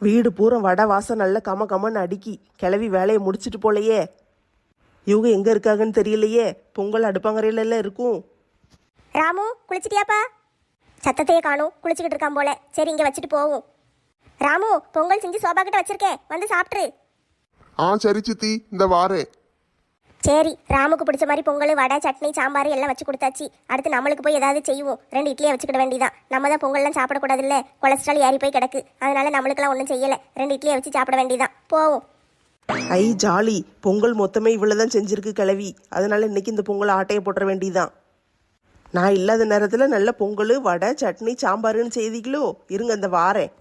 வீடு பூரா வடை வாசம் நல்ல கம கமன்னு அடுக்கி கிளவி வேலையை முடிச்சிட்டு போலையே. இவங்க எங்க இருக்காங்கன்னு தெரியலையே. பொங்கல் அடுப்பாங்கரையில எல்லாம் இருக்கும். ராமு குளிச்சிட்டியாப்பா? சத்தத்தையே காணும். குளிச்சுக்கிட்டு இருக்கான் போல. சரி இங்கே வச்சுட்டு போவோம். ராமு பொங்கல் செஞ்சு சோபா கிட்ட வச்சிருக்கேன். வந்து சாப்பிட்ரு ஆ சரி சித்தி. இந்த வாரேன். சரி ராமுக்கு பிடிச்ச மாதிரி பொங்கல் வடை சட்னி சாம்பார் எல்லாம் வச்சு கொடுத்தாச்சு. அடுத்து நம்மளுக்கு போய் ஏதாவது செய்வோம். ரெண்டு இட்லியை வச்சுக்கிட வேண்டியதான் நம்ம தான் பொங்கல்லாம் சாப்பிடக்கூடாதுல்ல. கொலஸ்ட்ரால் ஏறி போய் கிடக்கு. அதனால நம்மளுக்கெல்லாம் ஒன்றும் செய்யலை. ரெண்டு இட்லியை வச்சு சாப்பிட வேண்டியதான் போவோம். ஐ ஜாலி. பொங்கல் மொத்தமே இவ்வளோதான் செஞ்சிருக்கு கிளவி அதனால இன்னைக்கு இந்த பொங்கல் ஆட்டையை போட்டுற வேண்டியதான் நான் இல்லாத நேரத்தில் நல்ல பொங்கல் வடை சட்னி சாம்பாருன்னு செய்திகளோ? இருங்க அந்த வாரேன்.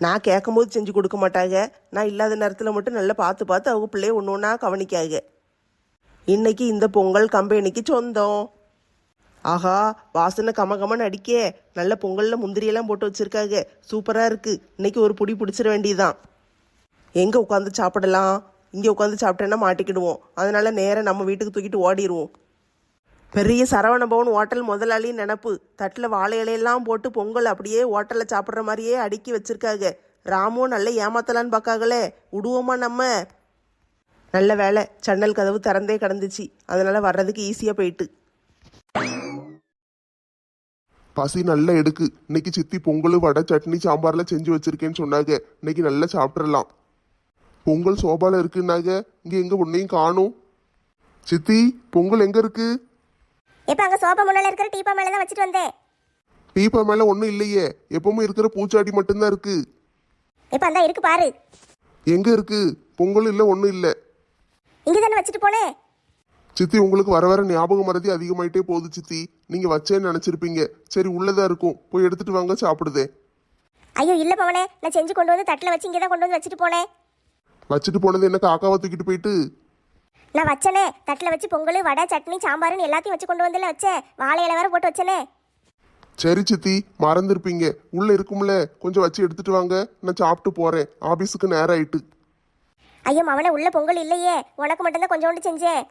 நான் கேட்கும்போது செஞ்சு கொடுக்க மாட்டாங்க. நான் இல்லாத நேரத்தில் மட்டும் நல்லா பார்த்து பார்த்து அவங்க பிள்ளைய ஒன்று ஒன்றா கவனிக்காங்க. இன்னைக்கு இந்த பொங்கல் கம்பெனிக்கு சொந்தம். ஆஹா வாசனை கம கமன்னு அடிக்கே நல்ல பொங்கலில் முந்திரியெல்லாம் போட்டு வச்சுருக்காங்க சூப்பராக இருக்குது இன்னைக்கு ஒரு புடி பிடிச்சிட வேண்டியதுதான். எங்கே உட்காந்து சாப்பிடலாம்? இங்கே உட்காந்து சாப்பிட்டேன்னா மாட்டிக்கிடுவோம். அதனால் நேராக நம்ம வீட்டுக்கு தூக்கிட்டு ஓடிடுவோம் பெரிய சரவண பவன் ஹோட்டல் முதலாளி நினப்பு. தட்டில் வாழை இலையெல்லாம் போட்டு பொங்கல் அப்படியே ஹோட்டலில் சாப்பிட்ற மாதிரியே அடுக்கி வச்சிருக்காங்க ராமும் நல்லா ஏமாத்தலான்னு பார்க்காங்களே விடுவோமா நம்ம? நல்ல வேலை சன்னல் கதவு திறந்தே கிடந்துச்சு. அதனால வர்றதுக்கு ஈஸியாக போயிட்டு. பசி நல்லா எடுக்கு. இன்னைக்கு சித்தி பொங்கல் வடை சட்னி சாம்பார்ல செஞ்சு வச்சிருக்கேன்னு சொன்னாங்க. இன்னைக்கு நல்லா சாப்பிட்றலாம் பொங்கல் சோபால இருக்குன்னாங்க. இங்க எங்க ஒன்னையும் காணும். சித்தி பொங்கல் எங்க இருக்கு? இப்போ அங்கே சோபா முன்னால் இருக்கிற டீப்பா மேலே தான் வச்சுட்டு வந்தேன். டீப்பா மேல ஒன்றும் இல்லையே. எப்பவுமே இருக்கிற பூச்சாடி மட்டும்தான் இருக்கு. இப்போ அந்த இருக்கு பாரு. எங்க இருக்கு? பொங்கல் இல்லை ஒன்றும் இல்லை. இங்கே தானே வச்சுட்டு போனேன் சித்தி உங்களுக்கு வர வர ஞாபக மறதி அதிகமாயிட்டே போகுது சித்தி. நீங்க வச்சேன்னு நினைச்சிருப்பீங்க. சரி உள்ளதா இருக்கும். போய் எடுத்துட்டு வாங்க சாப்பிடுதே. ஐயோ இல்லை பவனே நான் செஞ்சு கொண்டு வந்து தட்டில் வச்சு இங்கே தான் கொண்டு வந்து வச்சுட்டு போனேன் வச்சுட்டு போனது என்ன காக்காவை தூக்கிட்டு போயிட்டு? நான் வச்சனே. தட்டில் வச்சு பொங்கல் வடை சட்னி சாம்பார்னு எல்லாத்தையும் வச்சு கொண்டு வந்துல வச்சேன். வாழை இலை வேற போட்டு வச்சனே. சரி சித்தி மறந்துருப்பீங்க. உள்ள இருக்கும்ல. கொஞ்சம் வச்சு எடுத்துட்டு வாங்க. நான் சாப்பிட்டு போறேன். ஆபீஸுக்கு நேரம் ஆயிட்டு ஐயோ மவனே உள்ள பொங்கல் இல்லையே. உனக்கு மட்டும்தான் கொஞ்சோண்டு செஞ்சேன்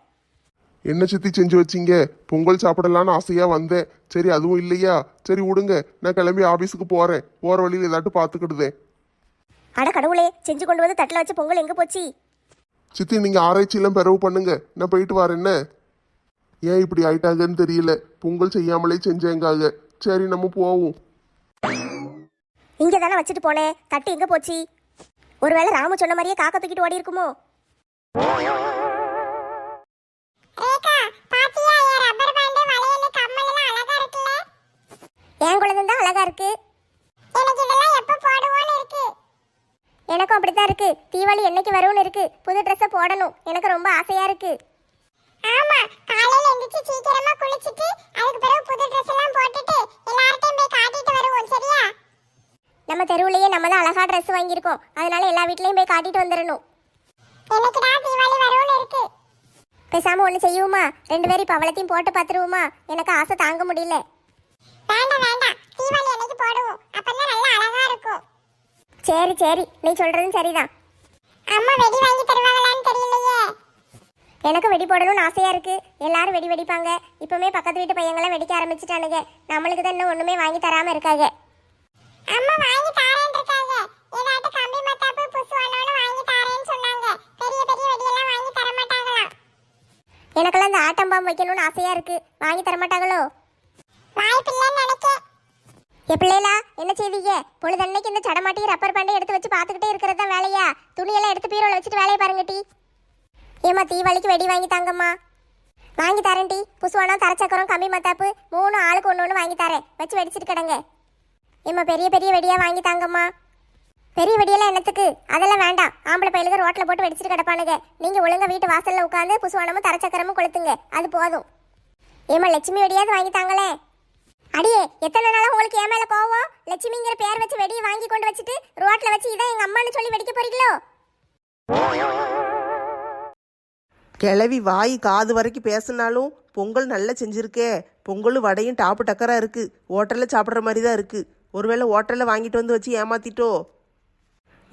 என்ன சித்தி செஞ்சு வச்சீங்க? பொங்கல் சாப்பிடலான்னு ஆசையா வந்தேன். சரி அதுவும் இல்லையா? சரி விடுங்க. நான் கிளம்பி ஆபீஸுக்கு போறேன். போற வழியில் ஏதாட்டும் பார்த்துக்கிடுதேன். அட கடவுளே செஞ்சு கொண்டு வந்து தட்டில் வச்ச பொங்கல் எங்கே போச்சு? சித்தி நீங்க ஆராய்ச்சியெல்லாம் பிறவு பண்ணுங்க. நான் போயிட்டு வரேன் என்ன? ஏன் இப்படி ஆயிட்டாங்கன்னு தெரியல. பொங்கல் செய்யாமலே செஞ்சேங்காக. சரி நம்ம போவோம். இங்கே தானே வச்சுட்டு போனேன் தட்டு எங்கே போச்சு? ஒருவேளை ராமு சொன்ன மாதிரியே காக்கா தூக்கிட்டு ஓடி இருக்குமோ? என் குழந்தை தான் அழகா இருக்கு. எனக்கு இதெல்லாம் எப்போ போடுவோன்னு இருக்கு. எனக்கும் அப்படித்தான் இருக்கு. தீபாவளி என்னைக்கு வரும்னு இருக்கு. புது ட்ரெஸ்ஸை போடணும். எனக்கு ரொம்ப ஆசையா இருக்கு. ஆமா காலையில எந்திரிச்சு சீக்கிரமா குளிச்சிட்டு அதுக்கு பிறகு புது ட்ரெஸ் எல்லாம் போட்டுட்டு எல்லார்ட்டையும் போய் காட்டிட்டு வருவோம் சரியா? நம்ம தெருவுலயே நம்ம தான் அழகா ட்ரெஸ் வாங்கியிருக்கோம். அதனால எல்லா வீட்லயும் போய் காட்டிட்டு வந்துடணும் எனக்குடா தீபாவளி வரும்னு இருக்கு. பேசாம ஒன்று செய்யுமா? ரெண்டு பேரும் இப்போ அவளத்தையும் போட்டு பார்த்துருவோமா எனக்கு ஆசை தாங்க முடியல. வேண்டாம் வேண்டாம். தீபாவளி அன்னைக்கு போடுவோம். அப்பதான் நல்லா அழகா இருக்கும். சரி சரி. நீ சொல்றதும் சரிதான். அம்மா வெடி வாங்கி தருவாங்களான்னு தெரியலையே. எனக்கு வெடி போடணும்னு ஆசையா இருக்கு. எல்லாரும் வெடி வெடிப்பாங்க. இப்பவுமே பக்கத்து வீட்டு பையங்களாம் வெடிக்க ஆரம்பிச்சிட்டானுங்க. நம்மளுக்கு தான் இன்னும் ஒண்ணுமே வாங்கி தராம இருக்காங்க. அம்மா வாங்கி தாரேன் இருக்காங்க. ஏதாட்டு கம்பி மத்தாப்பு புசுவானோன்னு வாங்கி தாரேன்னு சொன்னாங்க. பெரிய பெரிய வெடியெல்லாம் வாங்கி தர மாட்டாங்களாம். எனக்கெல்லாம் இந்த ஆட்டம் பாம்பு வைக்கணும்னு ஆசையா இருக்கு. வாங்கி தர மாட்டாங்களோ? வாய்ப்பில்லைன்னு நினைக்கேன். என் பிள்ளைகளா என்ன செய்வீங்க? பொழுதன்னைக்கு இந்த சடமாட்டி ரப்பர் பேண்டை எடுத்து வச்சு பார்த்துக்கிட்டே இருக்கிறது தான் வேலையா? துணியெல்லாம் எடுத்து பீரோல வச்சுட்டு வேலையை பாருங்க டி. ஏமா தீபாவளிக்கு வெடி வாங்கி தாங்கம்மா. வாங்கி தரேன் டி. புசுவானம் தரச்சக்கரம் கம்பி மத்தாப்பு மூணு ஆளுக்கு ஒன்று ஒன்று வாங்கி தரேன். வச்சு வெடிச்சிட்டு கிடங்க. ஏம்மா பெரிய பெரிய வெடியாக வாங்கி தாங்கம்மா. பெரிய வெடியெல்லாம் என்னத்துக்கு? அதெல்லாம் வேண்டாம். ஆம்பளை பையலுக்கு ரோட்டில் போட்டு வெடிச்சிட்டு கிடப்பானுங்க. நீங்கள் ஒழுங்கா வீட்டு வாசலில் உட்காந்து புசுவானமும் தரச்சக்கரமும் கொளுத்துங்க. அது போதும். ஏம்மா லட்சுமி வெடியாவது வாங்கி தாங்களே அடியே எத்தனை நாளாக உங்களுக்கு ஏன் மேலே கோவம்? லட்சுமிங்கிற பேர் வச்சு வெடியை வாங்கி கொண்டு வச்சுட்டு ரோட்டில் வச்சு இதான் எங்கள் அம்மான்னு சொல்லி வெடிக்க போறீங்களோ? கிளவி வாய் காது வரைக்கும் பேசினாலும் பொங்கல் நல்லா செஞ்சிருக்கே. பொங்கலும் வடையும் டாப்பு டக்கராக இருக்குது ஹோட்டலில் சாப்பிட்ற மாதிரி தான் இருக்குது ஒருவேளை ஹோட்டலில் வாங்கிட்டு வந்து வச்சு ஏமாத்திட்டோ?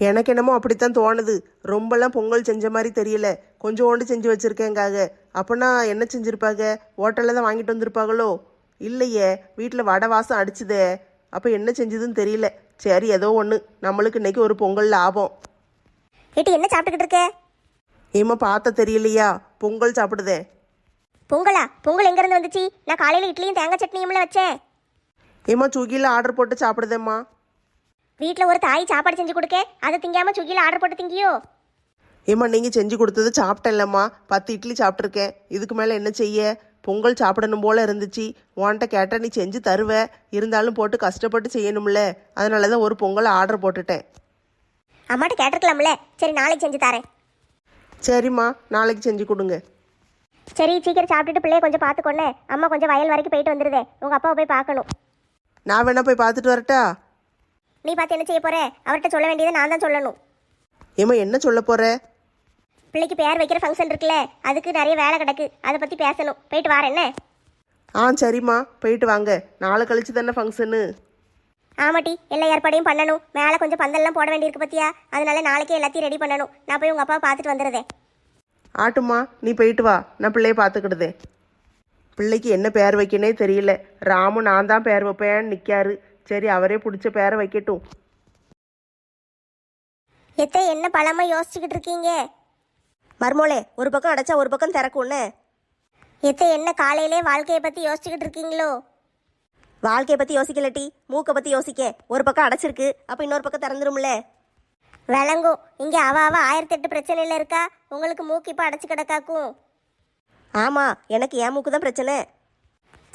எனக்கு என்னமோ அப்படித்தான் தோணுது. ரொம்பலாம் பொங்கல் செஞ்ச மாதிரி தெரியல. கொஞ்சோண்டு செஞ்சு வச்சிருக்கேங்காக அப்போனா என்ன செஞ்சிருப்பாங்க ஹோட்டலில் தான் வாங்கிட்டு வந்திருப்பாங்களோ இல்லையே வீட்டில் வடை வாசம் அடிச்சுதே. அப்போ என்ன செஞ்சதுன்னு தெரியல. சரி ஏதோ ஒன்று நம்மளுக்கு இன்னைக்கு ஒரு பொங்கல் லாபம். ஏட்டி என்ன சாப்பிட்டுக்கிட்டு இருக்க? ஏம்மா பார்த்த தெரியலையா? பொங்கல் சாப்பிடுதேன் பொங்கலா? பொங்கல் எங்கேருந்து வந்துச்சு? நான் காலையில் இட்லியும் தேங்காய் சட்னியும்ல வச்சேன். ஏம்மா ஸ்விக்கியில் ஆர்டர் போட்டு சாப்பிடுதேம்மா? வீட்டில் ஒரு தாய் சாப்பாடு செஞ்சு கொடுக்க அதை திங்காம சுகியில் ஆர்டர் போட்டு திங்கியோ? ஏம்மா நீங்கள் செஞ்சு கொடுத்தது சாப்பிட்டேன்லம்மா. பத்து இட்லி சாப்பிட்ருக்கேன் இதுக்கு மேலே என்ன செய்ய? பொங்கல் சாப்பிடணும் போல இருந்துச்சு. உன்கிட்ட கேட்டால் நீ செஞ்சு தருவ. இருந்தாலும் போட்டு கஷ்டப்பட்டு செய்யணும்ல. அதனால தான் ஒரு பொங்கல் ஆர்டர் போட்டுட்டேன். அம்மாட்ட கேட்டிருக்கலாம்ல. சரி நாளைக்கு செஞ்சு தரேன். சரிம்மா நாளைக்கு செஞ்சு கொடுங்க. சரி சீக்கிரம் சாப்பிட்டுட்டு பிள்ளைய கொஞ்சம் பார்த்துக்கொன்னே அம்மா கொஞ்சம் வயல் வரைக்கும் போயிட்டு வந்துருதே. உங்கள் அப்பாவை போய் பார்க்கணும். நான் வேணா போய் பார்த்துட்டு வரட்டா? நீ பார்த்து என்ன செய்ய போற? அவர்கிட்ட சொல்ல வேண்டியதை நான் தான் சொல்லணும். ஏம்மா என்ன சொல்ல போற? பிள்ளைக்கு பேர் வைக்கிற ஃபங்க்ஷன் இருக்குல்ல அதுக்கு நிறைய வேலை கிடக்கு. அதை பற்றி பேசணும். போயிட்டு வாரேன் என்ன? ஆ சரிம்மா. போயிட்டு வாங்க. நாளை கழிச்சு தானே ஃபங்க்ஷனு ஆமாட்டி எல்லா ஏற்பாடையும் பண்ணணும். மேலே கொஞ்சம் பந்தல்லாம் போட வேண்டியிருக்கு பத்தியா? அதனால நாளைக்கே எல்லாத்தையும் ரெடி பண்ணணும். நான் போய் உங்கள் அப்பாவை பார்த்துட்டு வந்துடுறேன். ஆட்டுமா நீ போயிட்டு வா. நான் பிள்ளைய பார்த்துக்கிடுதே பிள்ளைக்கு என்ன பேர் வைக்கனே தெரியல. ராமு நான் தான் பேர் வைப்பேன்னு நிற்காரு சரி அவரே பிடிச்ச பேரை வைக்கட்டும். எத்த என்ன பழமா யோசிச்சுக்கிட்டு இருக்கீங்க? மர்மோளே ஒரு பக்கம் அடைச்சா ஒரு பக்கம் திறக்கும்னு எத்த என்ன காலையிலே வாழ்க்கையை பற்றி யோசிச்சுக்கிட்டு இருக்கீங்களோ? வாழ்க்கையை பத்தி யோசிக்கலட்டி மூக்கை பத்தி யோசிக்க. ஒரு பக்கம் அடைச்சிருக்கு அப்ப இன்னொரு பக்கம் திறந்துரும்ல. விளங்கும். இங்கே அவ அவ ஆயிரத்தெட்டு பிரச்சனையில் இருக்கா? உங்களுக்கு மூக்கு இப்போ அடைச்சி கிடக்காக்கும். ஆமாம் எனக்கு என் மூக்கு தான் பிரச்சனை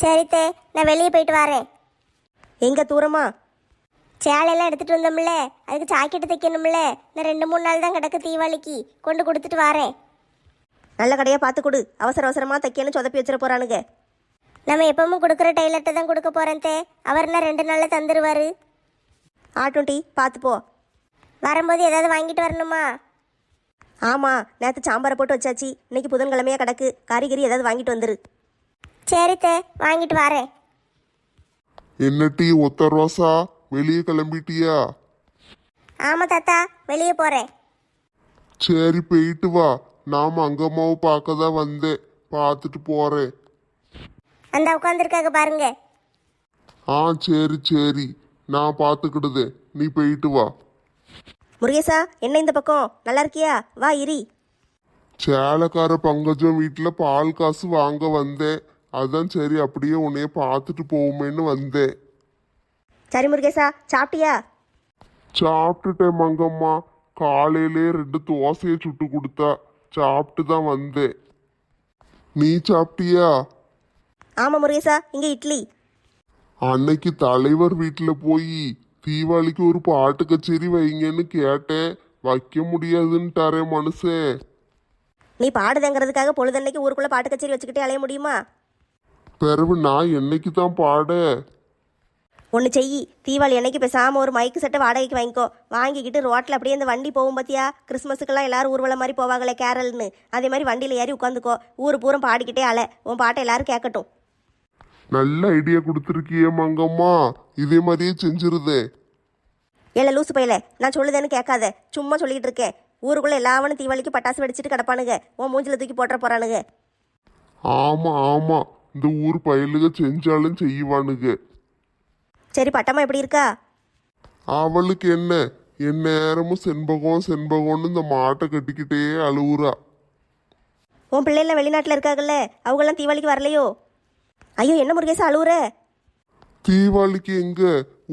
சரித்தே நான் வெளியே போயிட்டு வரேன். எங்கே தூரமா? சேலையெல்லாம் எடுத்துகிட்டு வந்தோம்ல அதுக்கு ஜாக்கெட்டு தைக்கணும்ல. நான் ரெண்டு மூணு நாள் தான் கிடக்கு தீபாவளிக்கு. கொண்டு கொடுத்துட்டு வரேன். நல்ல கடையாக பார்த்து கொடு. அவசர அவசரமாக தைக்கணும் சொதப்பி வச்சிட போகிறானுங்க நம்ம எப்பவும் கொடுக்குற டெய்லர்கிட்ட தான் கொடுக்க போகிறேன் தே. அவர் ரெண்டு நாளில் தந்துடுவார் ஆட்டோண்டி டீ பார்த்து போ. வரும்போது ஏதாவது வாங்கிட்டு வரணுமா? ஆமா நேற்று சாம்பாரை போட்டு வச்சாச்சு. இன்னைக்கு புதன்கிழமையா கிடக்கு. காய்கறி ஏதாவது வாங்கிட்டு வந்துரு. சரி தே வாங்கிட்டு வரேன். என்ன டீ ஒத்த ரோசா? வெளியே கிளம்பிட்டியா? ஆமாம் தாத்தா வெளியே போகிறேன் சரி போயிட்டு வா. நாம அங்கம்மாவை பார்க்க தான் வந்தேன். பார்த்துட்டு போறேன். அந்த உட்காந்துருக்காங்க பாருங்க. ஆ சரி சரி. நான் பார்த்துக்கிடுதே நீ போயிட்டு வா. முருகேசா என்ன இந்த பக்கம்? நல்லா இருக்கியா? வா இரி. சேலக்கார பங்கஜம் வீட்டில் பால் காசு வாங்க வந்தேன். அதான் சரி அப்படியே உன்னைய பார்த்துட்டு போவோமேன்னு வந்தேன். சரி முருகேசா சாப்பிட்டியா? சாப்பிட்டுட்டேன் மங்கம்மா. காலையிலே ரெண்டு தோசையை சுட்டு கொடுத்தா. சாப்பிட்டு தான் வந்தேன். நீ சாப்பிட்டியா? ஆமா முருகேசா இங்க இட்லி. அன்னைக்கு தலைவர் வீட்டில் போய். தீபாவளிக்கு ஒரு பாட்டு கச்சேரி வைங்கன்னு கேட்டேன். வைக்க முடியாதுன்ட்டாரே மனுஷன் நீ பாடுதேங்கிறதுக்காக பொழுதன்னைக்கு ஊருக்குள்ள பாட்டு கச்சேரி வச்சுக்கிட்டே அலைய முடியுமா? பிறகு நான் என்னைக்கு தான் பாட? ஒன்று செய் தீபாவளி அன்னைக்கு பேசாமல் ஒரு மைக்கு செட்டை வாடகைக்கு வாங்கிக்கோ. வாங்கிக்கிட்டு ரோட்டில் அப்படியே இந்த வண்டி போகும் பார்த்தியா கிறிஸ்மஸுக்கெல்லாம் எல்லாரும் ஊர்வலம் மாதிரி போவாங்களே கேரள்னு. அதே மாதிரி வண்டியில் ஏறி உட்காந்துக்கோ. ஊர் பூரம் பாடிக்கிட்டே அலை. உன் பாட்டை எல்லாரும் கேட்கட்டும் நல்ல ஐடியா கொடுத்துருக்கியே மங்கம்மா. இதே மாதிரியே செஞ்சிருதே. ஏல லூசு பையல நான் சொல்லுதேன்னு கேட்காத. சும்மா சொல்லிக்கிட்டு இருக்கேன் ஊருக்குள்ளே எல்லாவனும் தீபாவளிக்கு பட்டாசு வெடிச்சிட்டு கிடப்பானுங்க. உன் மூஞ்சில தூக்கி போட்டுற போறானுங்க. ஆமா ஆமா. இந்த ஊர் பயலுக செஞ்சாலும் செய்வானுங்க. சரி பட்டம்மா எப்படி இருக்கா? அவளுக்கு என்ன? என் நேரமும் செண்பகம் செண்பகம்னு இந்த மாட்டை கட்டிக்கிட்டே அழுவுறா. உன் பிள்ளைலாம் வெளிநாட்டில் இருக்காங்கல்ல அவங்கெல்லாம் தீபாவளிக்கு வரலையோ? ஐயோ என்ன முருகேசா அழுவுற? தீபாவளிக்கு எங்க?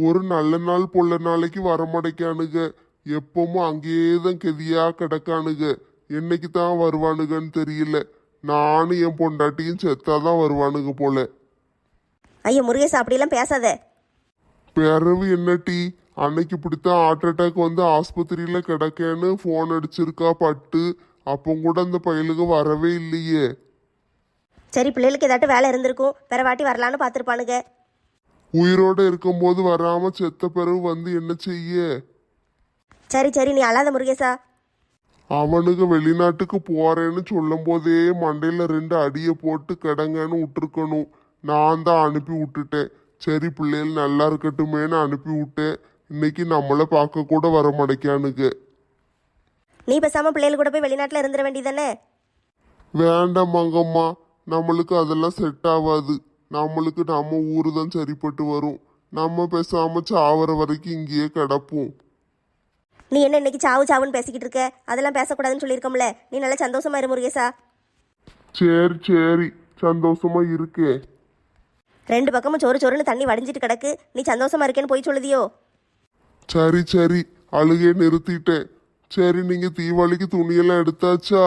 ஒரு நல்ல நாள் பொல்ல நாளைக்கு வரமாட்டேக்கானுங்க எப்பவும் அங்கேயே தான் கெதியா கிடக்கானுங்க என்னைக்கு தான் வருவானுங்கன்னு தெரியல. நானும் என் பொண்டாட்டியும் செத்தாதான் வருவானுங்க போல. ஐயோ முருகேசா அப்படிலாம் பேசாத. பிறவு என்ன டீ? அன்னைக்கு இப்படித்தான் ஹார்ட் அட்டாக் வந்து ஆஸ்பத்திரியில கிடக்கேன்னு ஃபோன் அடிச்சிருக்கா பட்டு. அப்போ கூட அந்த பயலுக வரவே இல்லையே. சரி பிள்ளைகளுக்கு ஏதாட்டும் வேலை இருந்திருக்கும். பிற வாட்டி வரலான்னு பார்த்துருப்பானுங்க. உயிரோட இருக்கும்போது வராம செத்த பிறகு வந்து என்ன செய்ய? சரி சரி நீ அழாத முருகேசா. அவனுக்கு வெளிநாட்டுக்கு போறேன்னு சொல்லும் போதே மண்டையில ரெண்டு அடியை போட்டு கிடங்கன்னு விட்டுருக்கணும். நான் தான் அனுப்பி விட்டுட்டேன். சரி பிள்ளைகள் நல்லா இருக்கட்டுமேன்னு அனுப்பி விட்டேன். இன்னைக்கு நம்மளை பார்க்க கூட வர மாட்டேக்கானுங்க நீ பேசாம பிள்ளைகள் கூட போய் வெளிநாட்டில் இருந்துட வேண்டியதானே வேண்டாம் மங்கம்மா. நம்மளுக்கு அதெல்லாம் செட் ஆகாது நம்மளுக்கு நம்ம ஊரு தான் சரிப்பட்டு வரும். நம்ம பேசாம சாவர வரைக்கும் இங்கேயே கிடப்போம். நீ என்ன இன்னைக்கு சாவு சாவுன்னு பேசிக்கிட்டு இருக்க? அதெல்லாம் பேசக்கூடாதுன்னு சொல்லியிருக்கோம்ல. நீ நல்லா சந்தோஷமா இரு முருகேசா. சரி சரி. சந்தோஷமா இருக்கேன் ரெண்டு பக்கமும் சோறு சோறுன்னு தண்ணி வடிஞ்சிட்டு கிடக்கு. நீ சந்தோஷமா இருக்கேன்னு போய் சொல்லுதியோ? சரி சரி. அழுகே நிறுத்திட்டேன். சரி நீங்க தீபாவளிக்கு துணியெல்லாம் எடுத்தாச்சா?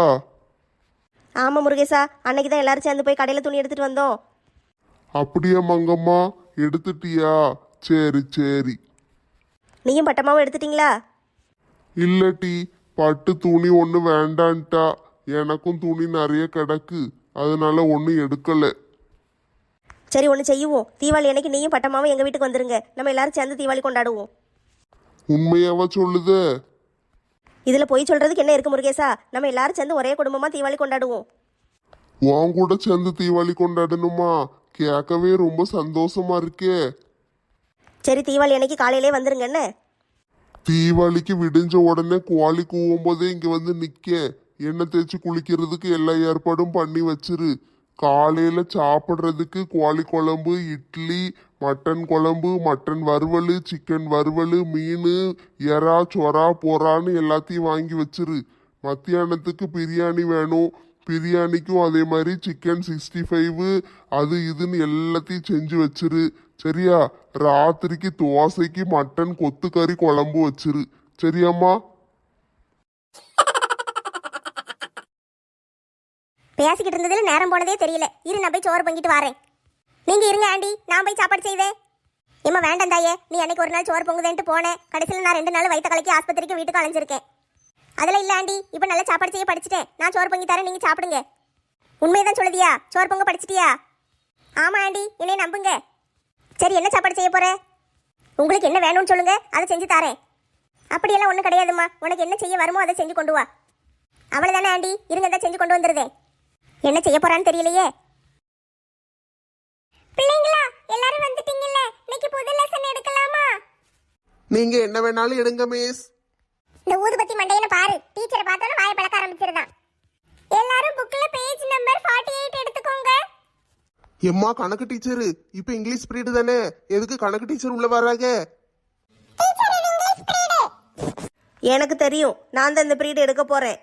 ஆமாம் முருகேசா. அன்னைக்கு தான் எல்லாரும் சேர்ந்து போய் கடையில் துணி எடுத்துட்டு வந்தோம். அப்படியா மங்கம்மா? எடுத்துட்டியா? சரி சரி. நீயும் பட்டமாவும் எடுத்துட்டீங்களா? இல்லட்டி பட்டு துணி ஒன்று வேண்டான்ட்டா. எனக்கும் துணி நிறைய கிடக்கு. அதனால ஒன்றும் எடுக்கல. சரி ஒன்று செய்யுவோம். தீபாவளி அன்னைக்கு நீயும் பட்டமாவும் எங்கள் வீட்டுக்கு வந்துருங்க. நம்ம எல்லாரும் சேர்ந்து தீபாவளி கொண்டாடுவோம். உண்மையாவா சொல்லுதே? இதில் போய் சொல்கிறதுக்கு என்ன இருக்கு முருகேசா? நம்ம எல்லாரும் சேர்ந்து ஒரே குடும்பமாக தீபாவளி கொண்டாடுவோம். உன் கூட சேர்ந்து தீபாவளி கொண்டாடணுமா? கேட்கவே ரொம்ப சந்தோஷமா இருக்கே. சரி தீபாவளி அன்னைக்கு காலையிலே வந்துருங்க என்ன? தீபாவளிக்கு விடிஞ்ச உடனே குவாலி கூவும் போதே இங்க வந்து நிக்க. எண்ணெய் தேய்ச்சி குளிக்கிறதுக்கு எல்லா ஏற்பாடும் பண்ணி வச்சிரு. காலையில சாப்பிட்றதுக்கு கோழி குழம்பு இட்லி மட்டன் குழம்பு மட்டன் வறுவல் சிக்கன் வறுவல் மீன் எறா சொரா பொறான்னு எல்லாத்தையும் வாங்கி வச்சிரு. மத்தியானத்துக்கு பிரியாணி வேணும். பிரியாணிக்கும் அதே மாதிரி சிக்கன் சிக்ஸ்டி ஃபைவ் அது இதுன்னு எல்லாத்தையும் செஞ்சு வச்சிரு. சரியா? ராத்திரிக்கு தோசைக்கு மட்டன் கொத்துக்கறி குழம்பு வச்சிரு. சரியாம்மா? பேசிக்கிட்டு இருந்ததுல நேரம் போனதே தெரியல. இரு நான் போய் சோறு பங்கிட்டு வரேன். நீங்க இருங்க ஆண்டி. நான் போய் சாப்பாடு செய்வேன். இம்மா வேண்டாம் தாயே. நீ அன்னைக்கு ஒரு நாள் சோறு பொங்குதேன்ட்டு போனேன். கடைசியில் நான் ரெண்டு நாள் வயிற்று கலக்கி ஆஸ்பத்திரிக்கு வீட்டுக்கு அலைஞ்சிருக்கேன். அதெல்லாம் இல்லை ஆண்டி. இப்போ நல்லா சாப்பாடு செய்ய படிச்சுட்டேன். நான் சோறு பொங்கி தரேன் நீங்க சாப்பிடுங்க. உண்மையதான் சொல்லுதியா? சோறு பொங்க படிச்சிட்டியா? ஆமா ஆண்டி. என்னை நம்புங்க. சரி என்ன சாப்பாடு செய்ய போற? உங்களுக்கு என்ன வேணும்னு சொல்லுங்க. அதை செஞ்சு தரேன். அப்படியெல்லாம் ஒன்றும் கிடையாதும்மா. உனக்கு என்ன செய்ய வருமோ அதை செஞ்சு கொண்டு வா. அவ்வளோதானே ஆண்டி. இருங்க தான் செஞ்சு கொண்டு வந்துருதேன். என்ன செய்ய போறான்னு தெரியலையே பிள்ளைங்களா எல்லாரும் வந்துட்டீங்கல்ல இன்னைக்கு புது லெசன் எடுக்கலாமா? நீங்க என்ன வேணாலும் எடுங்க மிஸ் இந்த ஊதுபத்தி மண்டையனை பாரு. டீச்சரை பார்த்தோன்னு வாயை பழக்க ஆரம்பிச்சிருந்தான் எல்லாரும் புக்ல பேஜ் நம்பர் 48 எடுத்துக்கோங்க. எம்மா கணக்கு டீச்சரு இப்போ இங்கிலீஷ் பீரியட் தானே. எதுக்கு கணக்கு டீச்சர் உள்ள வராங்க? எனக்கு தெரியும். நான் தான் இந்த பீரியட் எடுக்க போகிறேன்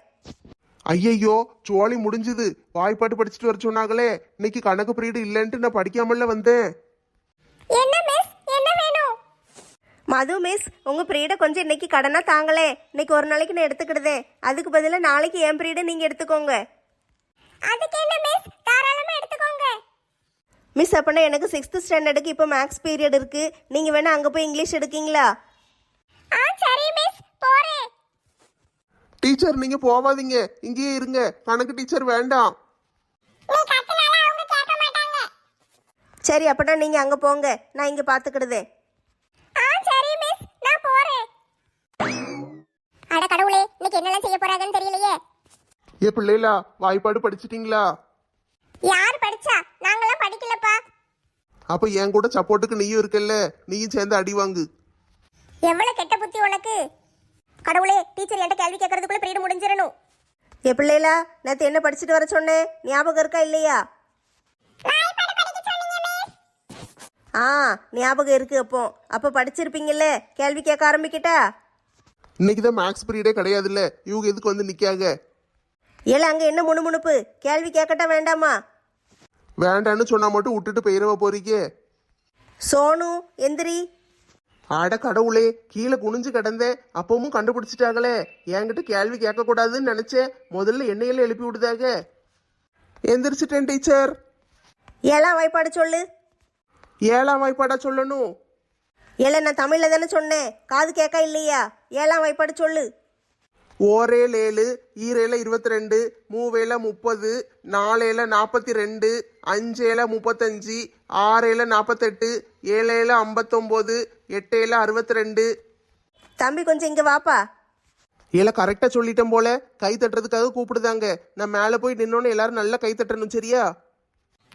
ஐயையோ ஜோலி முடிஞ்சுது. வாய்ப்பாட்டு படிச்சுட்டு வர சொன்னாங்களே. இன்னைக்கு கணக்கு பீரியட் இல்லைன்ட்டு நான் படிக்காமல வந்தேன் என்ன மிஸ் என்ன வேணும் மது மிஸ் உங்கள் பீரியடை கொஞ்சம் இன்னைக்கு கடனா தாங்களே இன்னைக்கு ஒரு நாளைக்கு நான் எடுத்துக்கிடுதேன் அதுக்கு பதிலாக நாளைக்கு என் பீரியடை நீங்கள் எடுத்துக்கோங்க. அதுக்கு என்ன மிஸ்? தாராளமா எடுத்துக்கோங்க. மிஸ் அப்பனா எனக்கு சிக்ஸ்த் ஸ்டாண்டர்டுக்கு இப்போ மேக்ஸ் பீரியட் இருக்குது நீங்கள் வேணால் அங்கே போய் இங்கிலீஷ் எடுக்கீங்களா? ஆ சரி மிஸ். போறேன். டீச்சர் நீங்க போவாதீங்க. இங்கேயே இருங்க. கணக்கு டீச்சர் வேண்டாம். நீ கத்துனால அவங்க கேட்க மாட்டாங்க. சரி அப்பனா நீங்கள் அங்கே போங்க. நான் இங்கே பார்த்துக்கிடுதேன் போறாங்கன்னு தெரியலையே? ஏ பிள்ளைகளா வாய்ப்பாடு படிச்சிட்டீங்களா? யார் படிச்சா? நாங்களாம் படிக்கலப்பா. அப்ப என் கூட சப்போர்ட்டுக்கு நீயும் இருக்கல்ல? நீயும் சேர்ந்து அடி வாங்கு. எவ்வளவு கெட்ட புத்தி உனக்கு? கடவுளே டீச்சர் என்கிட்ட கேள்வி கேட்கறதுக்குள்ள பீரியட் முடிஞ்சிடணும். ஏ பிள்ளைகளா நேற்று என்ன படிச்சுட்டு வர சொன்னேன் ஞாபகம் இருக்கா இல்லையா? ஆ ஞாபகம் இருக்கு அப்போ. அப்போ படிச்சிருப்பீங்கல்ல? கேள்வி கேட்க ஆரம்பிக்கிட்டா? இன்னைக்கு தான் மேக்ஸ் பீரியடே கிடையாதுல்ல. இவங்க எதுக்கு வந்து நிக்காங்க? ஏல அங்கே என்ன முணுமுணுப்பு? கேள்வி கேட்கட்டா வேண்டாமா? வேண்டான்னு சொன்னா மட்டும் விட்டுட்டு போயிடவ போறீங்க. சோனு எந்திரி. அட கடவுளே கீழே குனிஞ்சு கிடந்தேன். அப்பவும் கண்டுபிடிச்சிட்டாங்களே. என்கிட்ட கேள்வி கேட்க கூடாதுன்னு நினைச்சேன். முதல்ல என்னையில எழுப்பி விடுதாங்க? எந்திரிச்சிட்டேன் டீச்சர் ஏழாம் வாய்ப்பாடு சொல்லு. ஏழாம் வாய்ப்பாடா சொல்லணும். ஏல நான் தமிழில் தானே சொன்னேன். காது கேட்க இல்லையா? ஏழாம் வாய்ப்பாடு சொல்லு. ஓரேல் ஏழு ஈரேல இருபத்தி ரெண்டு மூவேல முப்பது நாலேல நாற்பத்தி ரெண்டு அஞ்சேல முப்பத்தஞ்சு ஆறேல நாற்பத்தெட்டு ஏழேல ஐம்பத்தொம்போது எட்டேல அறுபத்தி ரெண்டு தம்பி கொஞ்சம் இங்கே வாப்பா. ஏல கரெக்டாக சொல்லிட்டேன் போல. கை தட்டுறதுக்காக கூப்பிடுதாங்க. நான் மேலே போய் நின்னோன்னு எல்லாரும் நல்லா கை தட்டணும் சரியா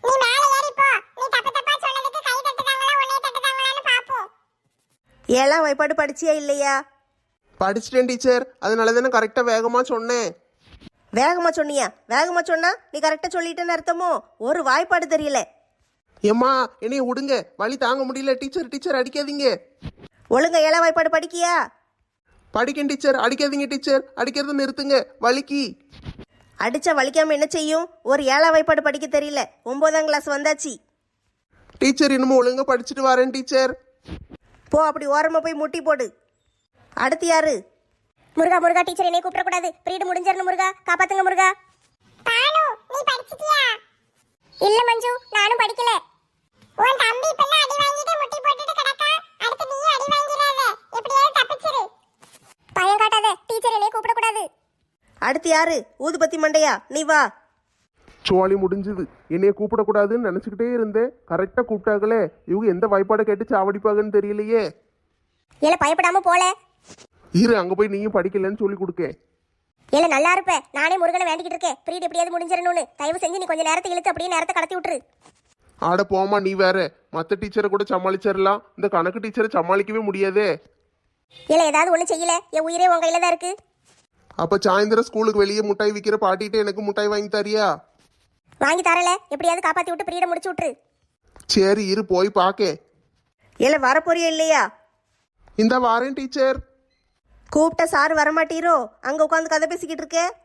நீ மேல ஏறி போ நீ தப்பு தப்பா சொன்னதுக்கு கை தட்டுதாங்களா உன்னை தட்டுதாங்களான்னு பாப்போம் ஏழாம் வாய்ப்பாடு படிச்சியா இல்லையா? படிச்சிட்டேன் டீச்சர். அதனால தானே கரெக்டாக வேகமாக சொன்னேன். வேகமாக சொன்னியா? வேகமாக சொன்னா நீ கரெக்டாக சொல்லிட்டேன்னு அர்த்தமோ? ஒரு வாய்ப்பாடு தெரியல. ஏம்மா என்னைய விடுங்க வழி தாங்க முடியல. டீச்சர் டீச்சர் அடிக்காதீங்க. ஒழுங்கா ஏழா வாய்ப்பாடு படிக்கியா? படிக்கேன் டீச்சர். அடிக்காதீங்க டீச்சர். அடிக்கிறத நிறுத்துங்க. வலிக்கு. அடிச்சா வலிக்காம என்ன செய்யும்? ஒரு ஏழா வாய்ப்பாடு படிக்க தெரியல. ஒன்பதாம் கிளாஸ் வந்தாச்சு. டீச்சர் இன்னமும் ஒழுங்கா படிச்சுட்டு வரேன் டீச்சர். போ அப்படி ஓரமா போய் முட்டி போடு. அடுத்து யாரு? முருகா முருகா டீச்சர் என்னை கூப்பிடக்கூடாது. பீரியட் முடிஞ்சிடணும் முருகா. காப்பாத்துங்க முருகா. பானு நீ படிச்சிட்டியா? இல்ல மஞ்சு. நானும் படிக்கல. உன் தம்பி இப்பெல்லாம் அடி வாங்கிட்டு முட்டி போட்டுட்டு கிடக்கா? அடுத்து நீயும் அடி வாங்கிடாத. எப்படியாவது தப்பிச்சிரு. பயம் காட்டாத. டீச்சர் என்னை கூப்பிடக்கூடாது. அடுத்து யாரு? ஊதுபத்தி மண்டையா? நீ வா. சோழி முடிஞ்சுது. என்னைய கூப்பிடக்கூடாதுன்னு நினச்சிக்கிட்டே இருந்தேன். கரெக்டாக கூப்பிட்டாங்களே. இவங்க எந்த வாய்ப்பாடை கேட்டு சாவடிப்பாங்கன்னு தெரியலையே. இல்ல பயப்படாம போல. இரு அங்கே போய் நீயும் படிக்கலன்னு சொல்லி கொடுக்கேன் இல்ல நல்லா இருப்ப. நானே முருகனை வேண்டிக்கிட்டு இருக்கேன். பீரியட் எப்படியாவது முடிஞ்சிடணும்னு. தயவு செஞ்சு நீ கொஞ்சம் நேரத்தை இழுத்து அப்படியே நேரத்தை கடத்தி விட்டுரு. ஆட போமா நீ வேற. மற்ற டீச்சரை கூட சமாளிச்சிடலாம். இந்த கணக்கு டீச்சரை சமாளிக்கவே முடியாதே. இல்ல ஏதாவது ஒண்ணு செய்யல. என் உயிரே உன் கையில தான் இருக்கு. அப்போ சாயந்தரம் ஸ்கூலுக்கு வெளியே முட்டாய் விற்கிற பாட்டிகிட்ட எனக்கு முட்டாய் வாங்கி தரியா? வாங்கி தரல. எப்படியாவது காப்பாத்தி விட்டு பீரியட முடிச்சு விட்டுரு. சரி இரு போய் பார்க்கேன் இல்ல வரப்போறியா இல்லையா? இந்த வாரேன் டீச்சர். கூப்பிட்ட சார் வரமாட்டீரோ? அங்க உட்காந்து கதை பேசிக்கிட்டு இருக்க.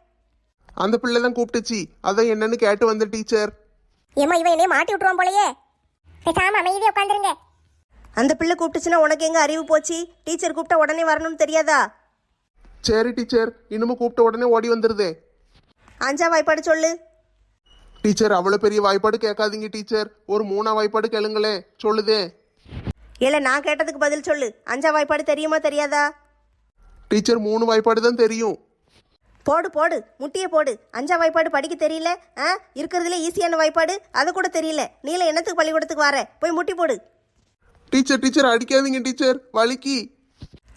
அந்த பிள்ளை தான் கூப்பிட்டுச்சு. அதான் என்னன்னு கேட்டு வந்த டீச்சர். ஏமா இவன் என்னைய மாட்டி விட்டுருவான் போலயே. பேசாம அமைதியா உட்காந்துருங்க. அந்த பிள்ளை கூப்பிட்டுச்சுன்னா உனக்கு எங்க அறிவு போச்சு? டீச்சர் கூப்பிட்டா உடனே வரணும்னு தெரியாதா? சரி டீச்சர். இன்னமும் கூப்பிட்ட உடனே ஓடி வந்துருதே. அஞ்சா வாய்ப்பாடு சொல்லு. டீச்சர் அவ்வளோ பெரிய வாய்ப்பாடு கேட்காதீங்க டீச்சர். ஒரு மூணா வாய்ப்பாடு கேளுங்களே. சொல்லுதே. இல்ல நான் கேட்டதுக்கு பதில் சொல்லு. அஞ்சா வாய்ப்பாடு தெரியுமா தெரியாதா? டீச்சர் மூணு வாய்ப்பாடு தான் தெரியும். போடு போடு. முட்டியை போடு. அஞ்சா வாய்ப்பாடு படிக்க தெரியல. ஆ? இருக்கிறதுல ஈஸியான வாய்ப்பாடு. அது கூட தெரியல. நீல என்னத்துக்கு பள்ளிக்கூடத்துக்கு வர? போய் முட்டி போடு. டீச்சர் டீச்சர் அடிக்காதீங்க டீச்சர். வலிக்கு.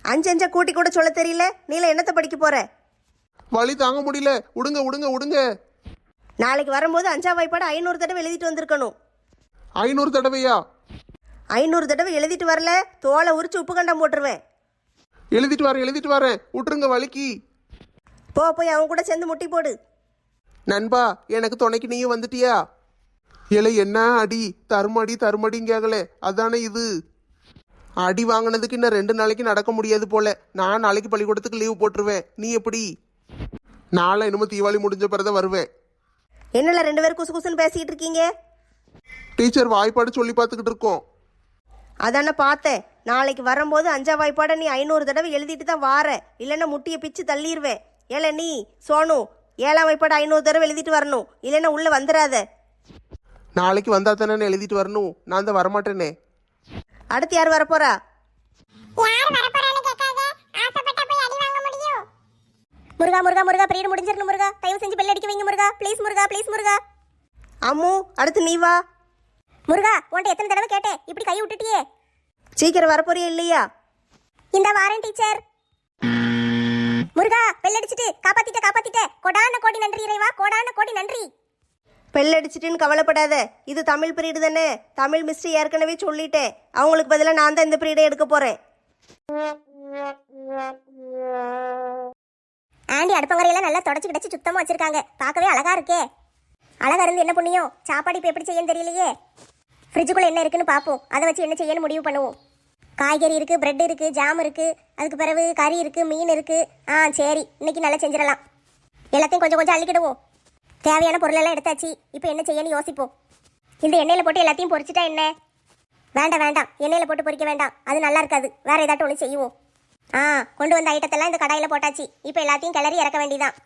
அஞ்சு அஞ்சா கூட்டி கூட சொல்ல தெரியல. நீல என்னத்தை படிக்க போற? வலி தாங்க முடியல. விடுங்க விடுங்க விடுங்க நாளைக்கு வரும்போது அஞ்சா வாய்ப்பாடு ஐநூறு தடவை எழுதிட்டு வந்திருக்கணும். ஐநூறு தடவையா? ஐநூறு தடவை எழுதிட்டு வரல தோலை உரிச்சு உப்பு கண்டம் போட்டுருவேன். எழுதிட்டு வரேன் எழுதிட்டு வரேன். விட்டுருங்க வலிக்கு போ போய் அவன் கூட சேர்ந்து முட்டி போடு. நண்பா எனக்கு துணைக்கு நீயும் வந்துட்டியா? இல்லை என்ன அடி? தருமடி தருமடிங்காகலே அதானே இது? அடி வாங்கினதுக்கு இன்னும் ரெண்டு நாளைக்கு நடக்க முடியாது போல. நான் நாளைக்கு பள்ளிக்கூடத்துக்கு லீவ் போட்டுருவேன். நீ எப்படி? நாளை என்னமோ தீபாவளி முடிஞ்ச பிறதான் வருவேன். என்னல ரெண்டு பேரும் குசு குசுன்னு பேசிக்கிட்டு இருக்கீங்க? டீச்சர் வாய்ப்பாடு சொல்லி பார்த்துக்கிட்டு இருக்கோம். அதானே பார்த்தேன். நாளைக்கு வரும்போது அஞ்சா வாய்ப்பாடை நீ ஐநூறு தடவை எழுதிட்டு தான் வார. இல்லைன்னா முட்டியை பிச்சு தள்ளிடுவேன் ஏல நீ சோனு ஏழாம் வாய்ப்பாடு ஐநூறு தடவை எழுதிட்டு வரணும். இல்லைன்னா உள்ள வந்துடாத நாளைக்கு வந்தா தானே எழுதிட்டு வரணும். நான் தான் வரமாட்டேனே. அடுத்து யார் வரப்போறா? யார் வரப்போறான்னு கேட்காத ஆசைப்பட்டா போய் அடி வாங்க முடியும் முருகா முருகா முருகா பீரியட் முடிஞ்சிடணும் முருகா. தயவு செஞ்சு பெல் அடிக்க வைங்க முருகா. ப்ளீஸ் முருகா ப்ளீஸ் முருகா. அம்மு அடுத்து நீ வா. முருகா உன்ட்ட எத்தனை தடவை கேட்டேன்? இப்படி கை விட்டுட்டியே. சீக்கிரம் வரப்போறியா இல்லையா? இந்த வாரேன் டீச்சர் முருகா பெல் அடிச்சிட்டு காப்பாத்திட்ட காப்பாத்திட்ட. கொடான கோடி நன்றி இறைவா. கொடான கோடி நன்றி. பெல் அடிச்சிட்டுன்னு கவலைப்படாத. இது தமிழ் பீரியடு தானே. தமிழ் மிஸ்டர் ஏற்கனவே சொல்லிட்டேன். அவங்களுக்கு பதிலாக நான் தான் இந்த பீரியடை எடுக்க போறேன். ஆண்டி அடுப்பங்கரையெல்லாம் நல்லா தொடச்சி கிடச்சி சுத்தமாக வச்சிருக்காங்க. பார்க்கவே அழகா இருக்கே. அழகா இருந்து என்ன புண்ணியம்? சாப்பாடு இப்போ எப்படி செய்யன்னு தெரியலையே. ஃப்ரிட்ஜுக்குள்ள என்ன இருக்குன்னு பார்ப்போம். அதை வச்சு என்ன செய்யன்னு முடிவு பண்ணுவோம். காய்கறி இருக்கு பிரெட் இருக்கு ஜாம் இருக்கு அதுக்கு பிறகு கறி இருக்கு மீன் இருக்கு. ஆ சரி இன்னைக்கு நல்லா செஞ்சிடலாம். எல்லாத்தையும் கொஞ்சம் கொஞ்சம் அள்ளிக்கிடுவோம். தேவையான பொருளெல்லாம் எடுத்தாச்சு. இப்போ என்ன செய்யன்னு யோசிப்போம். இந்த எண்ணெயில் போட்டு எல்லாத்தையும் பொறிச்சிட்டா என்ன? வேண்டாம் வேண்டாம். எண்ணெயில் போட்டு பொறிக்க வேண்டாம். அது நல்லா இருக்காது. வேற ஏதாட்டும் ஒன்று செய்வோம். ஆ கொண்டு வந்த ஐட்டத்தெல்லாம் இந்த கடாயில் போட்டாச்சு. இப்போ எல்லாத்தையும் கிளறி இறக்க வேண்டியதான்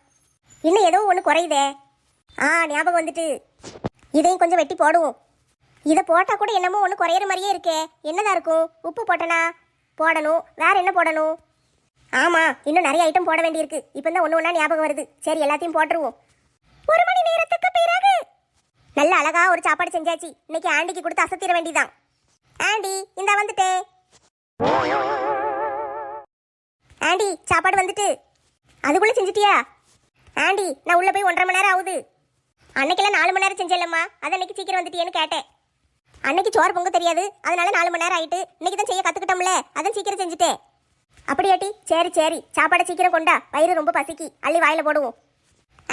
இன்னும் ஏதோ ஒன்று குறையுதே. ஆ ஞாபகம் வந்துட்டு. இதையும் கொஞ்சம் வெட்டி போடுவோம். இதை போட்டால் கூட என்னமோ ஒன்று குறையிற மாதிரியே இருக்கே. என்னதான் இருக்கும்? உப்பு போட்டனா? போடணும். வேறு என்ன போடணும்? ஆமாம் இன்னும் நிறைய ஐட்டம் போட வேண்டியிருக்கு. இப்போ தான் ஒன்று ஒன்றா ஞாபகம் வருது. சரி எல்லாத்தையும் போட்டுருவோம். ஒரு மணி நேரத்துக்கு பிறகு. நல்ல அழகா ஒரு சாப்பாடு செஞ்சாச்சு. இன்னைக்கு ஆண்டிக்கு கொடுத்து அசத்திட வேண்டியதான் ஆண்டி இந்த வந்துட்டே. ஆண்டி சாப்பாடு வந்துட்டு. அதுக்குள்ளே செஞ்சிட்டியா? ஆண்டி நான் உள்ளே போய் ஒன்றரை மணி நேரம் ஆகுது. அன்னைக்கெல்லாம் நாலு மணி நேரம் செஞ்சேன்லம்மா. அது அன்னைக்கு சீக்கிரம் வந்துட்டியேன்னு கேட்டேன். அன்னைக்கு சோறு பொங்க தெரியாது. அதனால நாலு மணி நேரம் ஆயிட்டு இன்னைக்கு தான் செய்ய கற்றுக்கிட்டோம்ல அதான் சீக்கிரம் செஞ்சுட்டேன். அப்படியாட்டி சரி சரி. சாப்பாடை சீக்கிரம் கொண்டா. வயிறு ரொம்ப பசிக்கி. அள்ளி வாயில் போடுவோம்.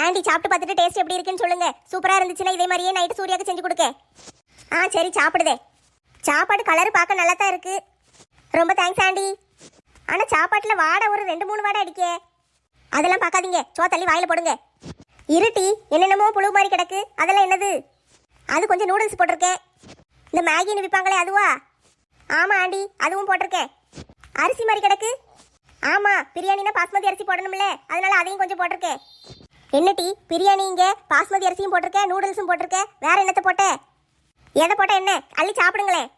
ஆண்டி சாப்பிட்டு பார்த்துட்டு டேஸ்ட் எப்படி இருக்குன்னு சொல்லுங்க. சூப்பராக இருந்துச்சுன்னா இதே மாதிரியே நைட்டு சூர்யாக்கு செஞ்சு கொடுக்க. ஆ சரி சாப்பிடுதே. சாப்பாடு கலர் பார்க்க நல்லா தான் இருக்கு. ரொம்ப தேங்க்ஸ் ஆண்டி. ஆனால் சாப்பாட்டில் வாடை ஒரு ரெண்டு மூணு வாடை அடிக்கே. அதெல்லாம் பார்க்காதீங்க. சோ தள்ளி வாயில் போடுங்க. இருட்டி என்னென்னமோ புழு மாதிரி கிடக்கு. அதெல்லாம் என்னது? அது கொஞ்சம் நூடுல்ஸ் போட்டிருக்கேன் இந்த மேகின்னு விற்பாங்களே அதுவா? ஆமாம் ஆண்டி அதுவும் போட்டிருக்கேன் அரிசி மாதிரி கிடக்கு. ஆமாம் பிரியாணினா பாஸ்மதி அரிசி போடணும்ல. அதனால அதையும் கொஞ்சம் போட்டிருக்கேன் என்ன டீ பிரியாணி இங்கே பாஸ்மதி அரிசியும் போட்டிருக்கேன் நூடுல்ஸும் போட்டிருக்கேன் வேற என்னத்தை போட்ட? எதை போட்ட என்ன? அள்ளி சாப்பிடுங்களேன்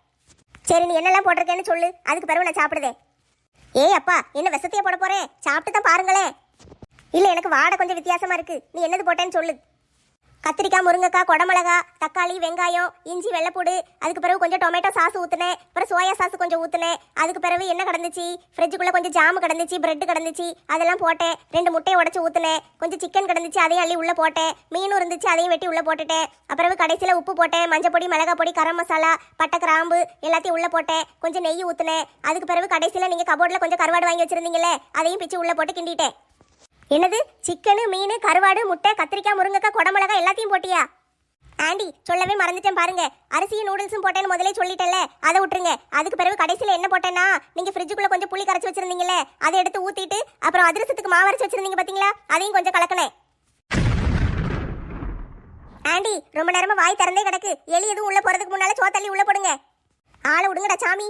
சரி நீ என்னெல்லாம் போட்டிருக்கேன்னு சொல்லு. அதுக்கு பிறகு நான் சாப்பிடுதேன் ஏய் அப்பா என்ன விஷத்தையே போட போறேன் சாப்பிட்டு தான் பாருங்களேன். இல்ல எனக்கு வாடை கொஞ்சம் வித்தியாசமா இருக்கு. நீ என்னது போட்டேன்னு சொல்லு. கத்திரிக்காய் முருங்கைக்காய் குடமிளகா தக்காளி வெங்காயம் இஞ்சி வெள்ளைப்பூடு அதுக்கு பிறகு கொஞ்சம் டொமேட்டோ சாஸ் ஊற்றுனேன் அப்புறம் சோயா சாஸ் கொஞ்சம் ஊற்றுனேன் அதுக்கு பிறகு என்ன கிடந்துச்சு? ஃப்ரிட்ஜுக்குள்ளே கொஞ்சம் ஜாம் கிடந்துச்சு பிரெட் கிடந்துச்சு அதெல்லாம் போட்டேன். ரெண்டு முட்டையை உடச்சி ஊற்றுனேன் கொஞ்சம் சிக்கன் கிடந்துச்சு அதையும் அள்ளி உள்ளே போட்டேன். மீனும் இருந்துச்சு அதையும் வெட்டி உள்ளே போட்டுட்டேன். அப்புறம் கடைசியில் உப்பு போட்டேன் மஞ்சள் பொடி பொடி கரம் மசாலா பட்டை கிராம்பு எல்லாத்தையும் உள்ளே போட்டேன். கொஞ்சம் நெய் ஊற்றுனேன் அதுக்கு பிறகு கடைசியில் நீங்கள் கபோர்டில் கொஞ்சம் கருவாடு வாங்கி வச்சிருந்தீங்களே அதையும் பிச்சு உள்ளே போட்டு கிண்டிட்டேன். என்னது? சிக்கனு மீன் கருவாடு முட்டை கத்திரிக்காய் முருங்கைக்காய் குடமிளகா எல்லாத்தையும் போட்டியா? ஆண்டி சொல்லவே மறந்துட்டேன் பாருங்க. அரிசியும் நூடுல்ஸும் போட்டேன்னு முதலே சொல்லிட்டேன்ல. அதை விட்டுருங்க. அதுக்கு பிறகு கடைசியில் என்ன போட்டேன்னா நீங்க ஃப்ரிட்ஜுக்குள்ள கொஞ்சம் புளி கரைச்சி வச்சிருந்தீங்கல்ல அதை எடுத்து ஊத்திட்டு அப்புறம் அதிரசத்துக்கு மாவு அரைச்சு வச்சிருந்தீங்க பாத்தீங்களா? அதையும் கொஞ்சம் கலக்கினேன். ஆண்டி ரொம்ப நேரமா வாய் திறந்தே கிடக்கு. எலி எதுவும் உள்ள போறதுக்கு முன்னால சோத்தள்ளி உள்ள போடுங்க. ஆளை விடுங்கடா சாமி.